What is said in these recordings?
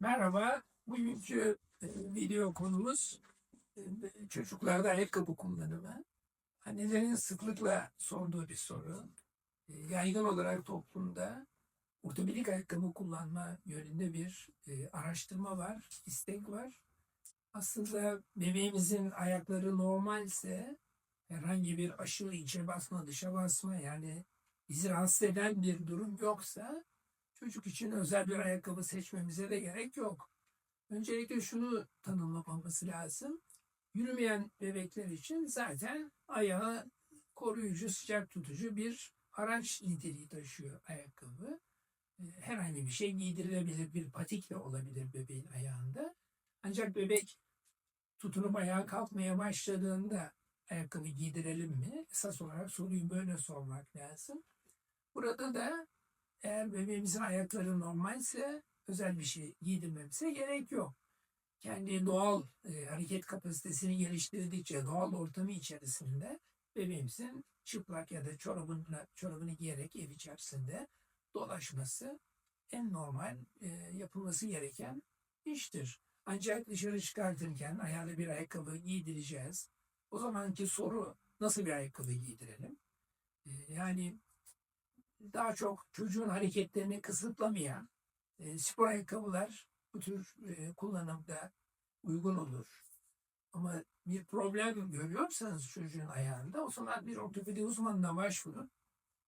Merhaba, bugünkü e, video konumuz e, çocuklarda ayakkabı kullanımı. Annelerin sıklıkla sorduğu bir soru. E, Yaygın olarak toplumda ortopedik ayakkabı kullanma yönünde bir araştırma var, istek var. Aslında bebeğimizin ayakları normalse herhangi bir aşırı içe basma, dışa basma yani bizi rahatsız eden bir durum yoksa çocuk için özel bir ayakkabı seçmemize de gerek yok. Öncelikle şunu tanımlamamız lazım. Yürümeyen bebekler için zaten ayağı koruyucu, sıcak tutucu bir araç niteliği taşıyor ayakkabı. Ee, Herhangi bir şey giydirilebilir, bir patik de olabilir bebeğin ayağında. Ancak bebek tutunup ayağa kalkmaya başladığında ayakkabı giydirelim mi? Esas olarak soruyu böyle sormak lazım. Burada da eğer bebeğimizin ayakları normalse özel bir şey giydirmemize gerek yok. Kendi doğal e, hareket kapasitesini geliştirdikçe doğal ortamı içerisinde bebeğimizin çıplak ya da çorabını, çorabını giyerek ev içerisinde dolaşması en normal e, yapılması gereken iştir. Ancak dışarı çıkartırken ayağına bir ayakkabı giydireceğiz. O zamanki soru nasıl bir ayakkabı giydirelim? E, yani daha çok çocuğun hareketlerini kısıtlamayan e, spor ayakkabılar bu tür e, kullanımda uygun olur. Ama bir problem görüyorsanız çocuğun ayağında o zaman bir ortopedi uzmanına başvurun.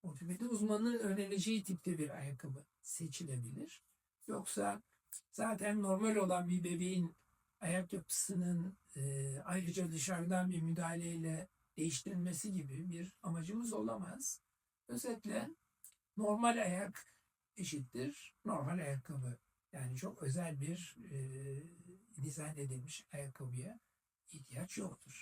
Ortopedi uzmanının önereceği tipte bir ayakkabı seçilebilir. Yoksa zaten normal olan bir bebeğin ayak yapısının e, ayrıca dışarıdan bir müdahaleyle değiştirilmesi gibi bir amacımız olamaz. Özetle normal ayak eşittir normal ayakkabı. Yani çok özel bir e, dizayn edilmiş ayakkabıya ihtiyaç yoktur.